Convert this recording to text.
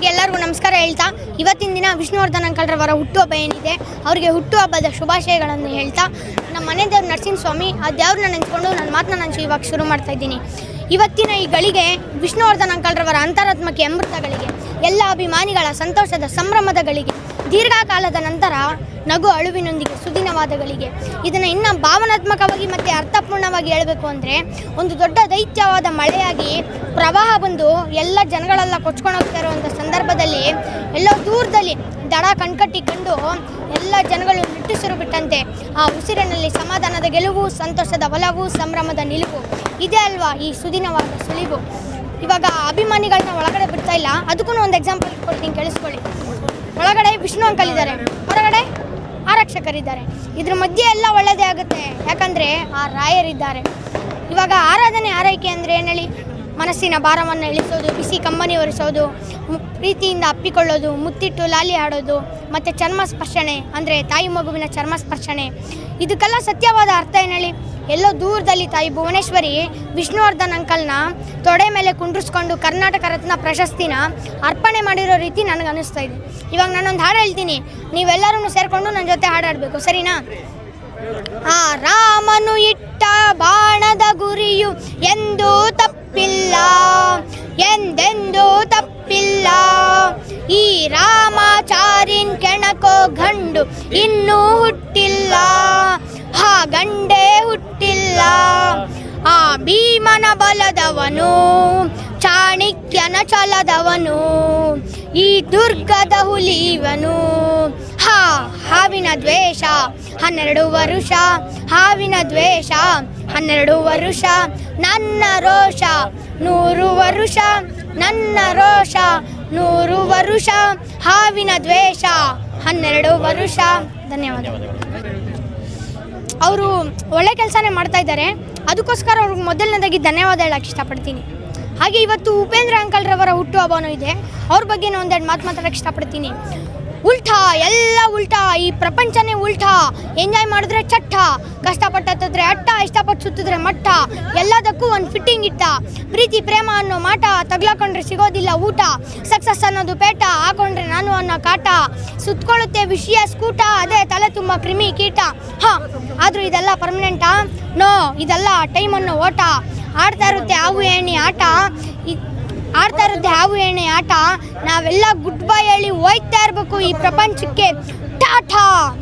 ಹಾಗೆ ಎಲ್ಲರಿಗೂ ನಮಸ್ಕಾರ ಹೇಳ್ತಾ, ಇವತ್ತಿನ ದಿನ ವಿಷ್ಣುವರ್ಧನ್ ಅಂಕಲ್ರವರ ಹುಟ್ಟುಹಬ್ಬ ಏನಿದೆ, ಅವರಿಗೆ ಹುಟ್ಟುಹಬ್ಬದ ಶುಭಾಶಯಗಳನ್ನು ಹೇಳ್ತಾ, ನಮ್ಮ ಮನೆ ದೇವ್ರ ನರಸಿಂಹಸ್ವಾಮಿ, ಆ ದೇವ್ರನ್ನ ನೆನೆಸ್ಕೊಂಡು ನನ್ನ ಮಾತನ್ನ ನಾನು ಇವಾಗ ಶುರು ಮಾಡ್ತಾ ಇದ್ದೀನಿ. ಇವತ್ತಿನ ಈ ಗಳಿಗೆ ವಿಷ್ಣುವರ್ಧನ್ ಅಂಕಲ್ರವರ ಅಂತರಾತ್ಮಕ್ಕೆ ಅಮೃತಗಳಿಗೆ, ಎಲ್ಲ ಅಭಿಮಾನಿಗಳ ಸಂತೋಷದ ಸಂಭ್ರಮದ ಗಳಿಗೆ ದೀರ್ಘಕಾಲದ ನಂತರ ನಗು ಅಳುವಿನೊಂದಿಗೆ ಸುದಿನವಾದಗಳಿಗೆ. ಇದನ್ನು ಇನ್ನೂ ಭಾವನಾತ್ಮಕವಾಗಿ ಮತ್ತು ಅರ್ಥಪೂರ್ಣವಾಗಿ ಹೇಳಬೇಕು ಅಂದರೆ, ಒಂದು ದೊಡ್ಡ ದೈತ್ಯವಾದ ಮಳೆಯಾಗಿ ಪ್ರವಾಹ ಬಂದು ಎಲ್ಲ ಜನಗಳೆಲ್ಲ ಕೊಚ್ಕೊಂಡು ಹೋಗ್ತಾ ಇರುವಂಥ ಸಂದರ್ಭದಲ್ಲಿ ಎಲ್ಲೋ ದೂರದಲ್ಲಿ ದಡ ಕಣ್ಕಟ್ಟಿ ಕಂಡು ಎಲ್ಲ ಜನಗಳು ನಿಟ್ಟುಸಿರು ಬಿಟ್ಟಂತೆ. ಆ ಉಸಿರಿನಲ್ಲಿ ಸಮಾಧಾನದ ಗೆಲುವು, ಸಂತೋಷದ ಒಲವು, ಸಂಭ್ರಮದ ನಿಲುವು, ಇದೇ ಅಲ್ವಾ ಈ ಸುದಿನವಾದ ಸುಳಿವು? ಇವಾಗ ಅಭಿಮಾನಿಗಳನ್ನ ಒಳಗಡೆ ಬಿಡ್ತಾ ಇಲ್ಲ. ಅದಕ್ಕೂ ಒಂದು ಎಕ್ಸಾಂಪಲ್ ಕೊಡ್ತೀನಿ, ಕೇಳಿಸ್ಕೊಳ್ಳಿ. ಒಳಗಡೆ ವಿಷ್ಣು ಅಂಕಲ್ ಇದ್ದಾರೆ. ಹೊರಗಡೆ ಆರಕ್ಷಕರಿದ್ದಾರೆ. ಇದ್ರ ಮಧ್ಯೆ ಎಲ್ಲ ಒಳ್ಳೆಯದೇ ಆಗುತ್ತೆ. ಯಾಕಂದರೆ ಆ ರಾಯರಿದ್ದಾರೆ ಇವಾಗ ಆರಾಧನೆ ಆರೈಕೆ ಅಂದರೆ ಏನು ಹೇಳಿ? ಮನಸ್ಸಿನ ಭಾರವನ್ನು ಇಳಿಸೋದು, ಬಿಸಿ ಕಂಬನಿ ಒರೆಸೋದು ಪ್ರೀತಿಯಿಂದ ಅಪ್ಪಿಕೊಳ್ಳೋದು, ಮುತ್ತಿಟ್ಟು ಲಾಲಿ ಆಡೋದು ಮತ್ತು ಚರ್ಮ ಸ್ಪರ್ಶಣೆ ಅಂದರೆ ತಾಯಿ ಮಗುವಿನ ಚರ್ಮ ಸ್ಪರ್ಶಣೆ ಇದಕ್ಕೆಲ್ಲ ಸತ್ಯವಾದ ಅರ್ಥ ಏನು ಹೇಳಿ? ಎಲ್ಲೋ ದೂರದಲ್ಲಿ ತಾಯಿ ಭುವನೇಶ್ವರಿ, ವಿಷ್ಣುವರ್ಧನ್ ಅಂಕಲ್ನ ತೊಡೆ ಮೇಲೆ ಕುಂಡ್ರಿಸ್ಕೊಂಡು ಕರ್ನಾಟಕ ರತ್ನ ಪ್ರಶಸ್ತಿನ ಅರ್ಪಣೆ ಮಾಡಿರೋ ರೀತಿ ನನಗೆ ಅನ್ನಿಸ್ತಾ ಇದೆ. ಇವಾಗ ನಾನೊಂದು ಹಾಡು ಹೇಳ್ತೀನಿ. ನೀವೆಲ್ಲರೂ ಸೇರಿಕೊಂಡು ನನ್ನ ಜೊತೆ ಹಾಡಾಡಬೇಕು. ಸರಿನಾ? ಆ ರಾಮನು ಇಟ್ಟ ಬಾಣದ ಗುರಿಯು ಎಂದು ತಪ್ಪಿಲ್ಲ, ಎಂದೆಂದೂ ತಪ್ಪಿಲ್ಲ. ಈ ರಾಮಾಚಾರಿನ್ ಕೆಣಕೋ ಗಂಡು ಇನ್ನೂ ಭೀಮನ ಚಾಣಿಕ್ಯನ ಛಲದವನು ಈ ದುರ್ಗದ ಹುಲಿವನು ಹಾ, ಹಾವಿನ ದ್ವೇಷ, ಹನ್ನೆರಡು ವರುಷ, ಹಾವಿನ ದ್ವೇಷ, ಹನ್ನೆರಡು ವರುಷ, ನನ್ನ ರೋಷ, ನೂರು ವರುಷ, ನನ್ನ ರೋಷ, ನೂರು ವರುಷ, ಹಾವಿನ ದ್ವೇಷ, ಹನ್ನೆರಡು ವರುಷ. ಧನ್ಯವಾದಗಳು. ಅವರು ಒಳ್ಳೆ ಕೆಲಸನೇ ಮಾಡ್ತಾ ಇದ್ದಾರೆ. ಅದಕ್ಕೋಸ್ಕರ ಅವ್ರಿಗೆ ಮೊದಲನೇದಾಗಿ ಧನ್ಯವಾದ ಹೇಳಕ್ಕೆ ಇಷ್ಟಪಡ್ತೀನಿ. ಹಾಗೆ ಇವತ್ತು ಉಪೇಂದ್ರ ಅಂಕಲ್ರವರ ಹುಟ್ಟುಹಬ್ಬನೂ ಇದೆ. ಅವ್ರ ಬಗ್ಗೆ ಒಂದೆರಡು ಮಾತು ಮಾತಾಡೋಕ್ಕೆ ಇಷ್ಟಪಡ್ತೀನಿ. ಉಲ್ಟಾ ಎಲ್ಲ ಉಲ್ಟಾ, ಈ ಪ್ರಪಂಚನೇ ಉಲ್ಟಾ. ಎಂಜಾಯ್ ಮಾಡಿದ್ರೆ ಚಟ್ಟ. ಕಷ್ಟಪಟ್ಟು ಹತ್ತಿದ್ರೆ ಅಟ್ಟ, ಇಷ್ಟಪಟ್ಟು ಸುತ್ತಿದ್ರೆ ಮಟ್ಟ. ಎಲ್ಲದಕ್ಕೂ ಒಂದು ಫಿಟ್ಟಿಂಗ್ ಇಟ್ಟ. ಪ್ರೀತಿ, ಪ್ರೇಮ ಅನ್ನೋ ಮಾಟ ತಗ್ಲಾಕೊಂಡ್ರೆ ಸಿಗೋದಿಲ್ಲ ಊಟ. ಸಕ್ಸಸ್ ಅನ್ನೋದು ಪೇಟ, ಹಾಕೊಂಡ್ರೆ ನಾನು ಅನ್ನೋ ಕಾಟ. ಸುತ್ಕೊಳ್ಳುತ್ತೆ ವಿಷಯ, ಸ್ಕೂಟ, ಅದೇ ತಲೆ ತುಂಬ ಕ್ರಿಮಿ ಕೀಟ. ಹಾ, ಆದ್ರೂ ಇದೆಲ್ಲ ಪರ್ಮನೆಂಟಾ ನೋ ಇದೆಲ್ಲ ಟೈಮ್ ಅನ್ನೋ ಓಟ. ಆಡ್ತಾ ಇರುತ್ತೆ ಹಾವು, ಏಣಿ, ಆಟ. ಆಡ್ತಾ ಇರೋದು ಹಾವು ಎಣ್ಣೆ ಆಟ. ನಾವೆಲ್ಲ ಗುಡ್ ಬೈ ಹೇಳಿ ಹೋಯ್ತಾ ಇರಬೇಕು ಈ ಪ್ರಪಂಚಕ್ಕೆ. ಟಾಟಾ!